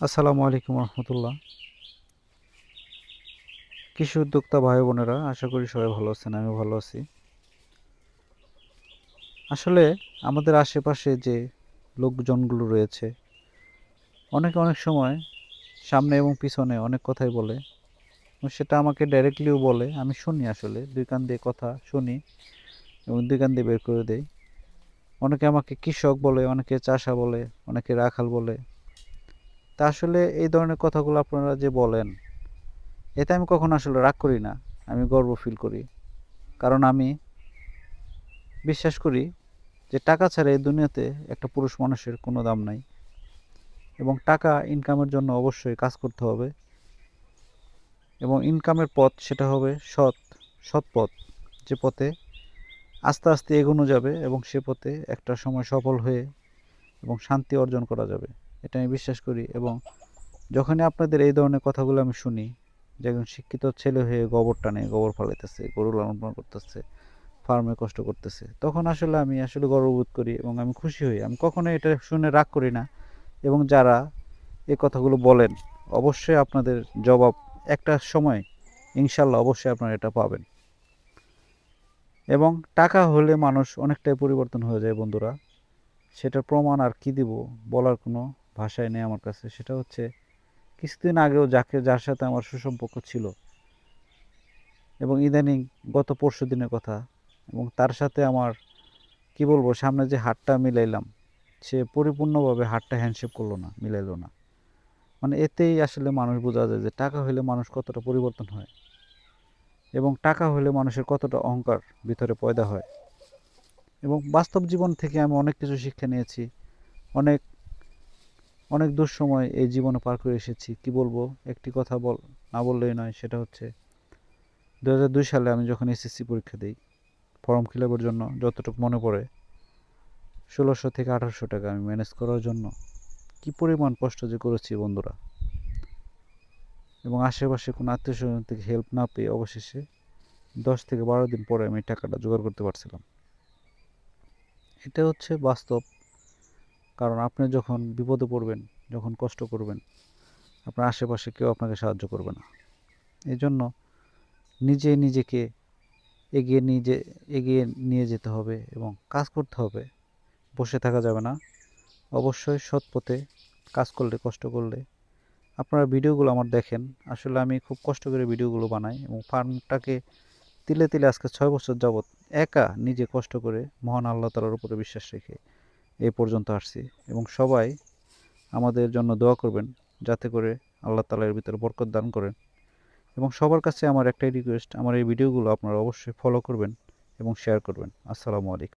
আসসালামু আলাইকুম রহমতুল্লাহ। কৃষি উদ্যোক্তা ভাই বোনেরা, আশা করি সবাই ভালো আছেন আমি ভালো আছি। আসলে আমাদের আশেপাশে যে লোকজনগুলো রয়েছে, অনেকে অনেক সময় সামনে এবং পিছনে অনেক কথাই বলে। সেটা আমাকে ডাইরেক্টলিও বলে, আমি শুনি আসলে, দুই কান দিয়ে কথা শুনি এবং দুই কান দিয়ে বের করে দেই। অনেকে আমাকে কৃষক বলে, অনেকে চাষা বলে, অনেকে রাখাল বলে তা আসলে এই ধরনের কথাগুলো আপনারা যে বলেন, এতে আমি কখনো আসলে রাগ করি না, আমি গর্ব ফিল করি। কারণ আমি বিশ্বাস করি যে টাকা ছাড়া এই দুনিয়াতে একটা পুরুষ মানুষের কোনো দাম নাই। এবং টাকা ইনকামের জন্য অবশ্যই কাজ করতে হবে। এবং ইনকামের পথ সেটা হবে সৎ সৎ পথ। যে পথে আস্তে আস্তে এগোনো যাবে এবং সে পথে একটা সময় সফল হয়ে এবং শান্তি অর্জন করা যাবে। এটা আমি বিশ্বাস করি এবং যখনই আপনাদের এই ধরনের কথাগুলো আমি শুনি, যে একজন শিক্ষিত ছেলে হয়ে গোবর টানে, গোবর ফলাইতেছে, গরু লালন পালন করতেছে, ফার্মে কষ্ট করতেছে, তখন আসলে আমি আসলে গর্ববোধ করি এবং আমি খুশি হই। আমি কখনো এটা শুনে রাগ করি না এবং যারা এই কথাগুলো বলেন, অবশ্যই আপনাদের জবাব একটা সময় ইনশাল্লাহ অবশ্যই আপনারা এটা পাবেন। এবং টাকা হলে মানুষ অনেকটাই পরিবর্তন হয়ে যায় বন্ধুরা। সেটার প্রমাণ আর কি দিব বলার কোনো ভাষাই নেই আমার কাছে, সেটা হচ্ছে কিছুদিন আগেও যাকে, যার সাথে আমার সুসম্পর্ক ছিল। এবং ইদানিং গত পরশু দিনের কথা, এবং তার সাথে আমার, কি বলব, সামনে যে হাতটা মিলাইলাম, সে পরিপূর্ণভাবে হাতটা হ্যান্ডশেপ করল না, মিলাইলো না। মানে এতেই আসলে মানুষ বোঝা যায় যে টাকা হলে মানুষ কতটা পরিবর্তন হয়, এবং টাকা হলে মানুষের কতটা অহংকার ভিতরে পয়দা হয়। এবং বাস্তব জীবন থেকে আমি অনেক কিছু শিক্ষা নিয়েছি, অনেক অনেক দুঃসময় এই জীবনে পার করে এসেছি। কি বলব? একটি কথা বল, না বললেই নয়, সেটা হচ্ছে দু দুই সালে আমি যখন এসএসসি পরীক্ষা দিই ফর্ম ফিল আপের জন্য যতটুকু মনে পড়ে, ষোলোশো থেকে আঠারোশো টাকা আমি ম্যানেজ করার জন্য কি পরিমাণ কষ্ট যে করেছি বন্ধুরা। এবং আশেপাশে কোনো আত্মীয় স্বজন থেকে হেল্প না পেয়ে অবশেষে দশ থেকে বারো দিন পরে আমি টাকাটা জোগাড় করতে পারছিলাম। এটা হচ্ছে বাস্তব কারণ আপনি যখন বিপদে পড়বেন, যখন কষ্ট করবেন, আপনার আশেপাশে কেউ আপনাকে সাহায্য করবে না। এই জন্য নিজে নিজেকে এগিয়ে নিজে, এগিয়ে নিয়ে যেতে হবে এবং কাজ করতে হবে। বসে থাকা যাবে না। অবশ্যই সৎ পথে কাজ করলে, কষ্ট করলে আপনারা ভিডিওগুলো আমার দেখেন। আসলে আমি খুব কষ্ট করে ভিডিওগুলো বানাই এবং ফার্মটাকে তিলে তিলে আজকে ছয় বছর যাবৎ একা নিজে কষ্ট করে মহান আল্লাহ তালার উপরে বিশ্বাস রেখে এই পর্যন্ত আসছি এবং সবাই আমাদের জন্য দোয়া করবেন যাতে করে আল্লাহ তালা এর ভিতরে বরকত দান করেন। এবং সবার কাছে আমার একটাই রিকোয়েস্ট আমার এই ভিডিওগুলো আপনারা অবশ্যই ফলো করবেন এবং শেয়ার করবেন। আসসালামু আলাইকুম।